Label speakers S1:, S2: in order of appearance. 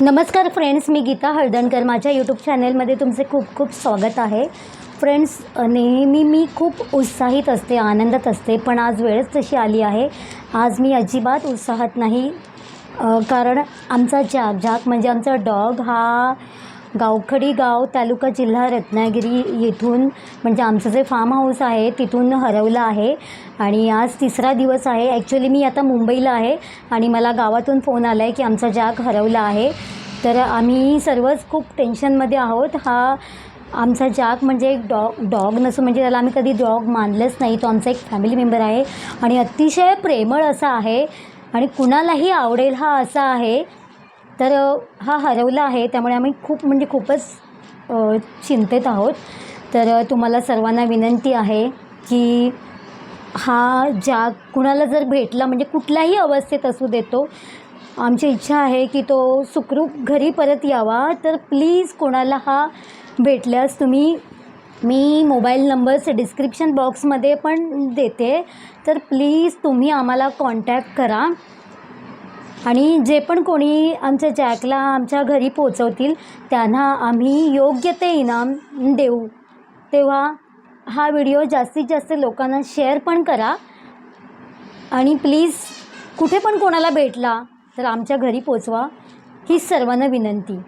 S1: नमस्कार फ्रेंड्स मी गीता हळदणकर. माझ्या यूट्यूब चॅनेलमध्ये तुमचे खूप खूप स्वागत आहे. फ्रेंड्स नेहमी मी खूप उत्साहित असते आनंदात असते पण आज वेळच तशी आली आहे. आज मी अजिबात उत्साहात नाही कारण आमचा जाग जाग म्हणजे आमचा डॉग हा गावखडी गाव तालुका जिल्हा रत्नागिरी येथून म्हणजे आमचं जे फार्म हाऊस आहे तिथून हरवलं आहे. आणि आज तिसरा दिवस आहे. ॲक्च्युली मी आता मुंबईला आहे आणि मला गावातून फोन आला आहे की आमचा जाग हरवला आहे. तर आम्ही सर्वच खूप टेन्शनमध्ये आहोत. हा आमचा जाग म्हणजे एक डॉग डॉग नसून म्हणजे त्याला आम्ही कधी डॉग मानलंच नाही. तो आमचा एक फॅमिली मेंबर आहे. आणि अतिशय प्रेमळ असा आहे. आणि कुणालाही आवडेल हा असा आहे. तर हा हरवला आहे. त्यामुळे आम्ही खूप म्हणजे खूपच चिंतेत आहोत. तर तुम्हाला सर्वांना विनंती आहे की हा ज्या कुणाला जर भेटला म्हणजे कुठल्याही अवस्थेत असू देतो आमची इच्छा आहे की तो सुखरूप घरी परत यावा. तर प्लीज कोणाला हा भेटल्यास तुम्ही मी मोबाईल नंबर्स डिस्क्रिप्शन बॉक्समध्ये पण देते. तर प्लीज तुम्ही आम्हाला कॉन्टॅक्ट करा. आणि जे पण कोणी आमच्या जॅकला आमच्या घरी पोचवतील त्यांना आम्ही योग्य ते इनाम देऊ. तेव्हा हा व्हिडिओ जास्तीत जास्त लोकांना शेअर पण करा आणि प्लीज कुठे पण कोणाला भेटला तर आमच्या घरी पोचवा ही सर्वांना विनंती.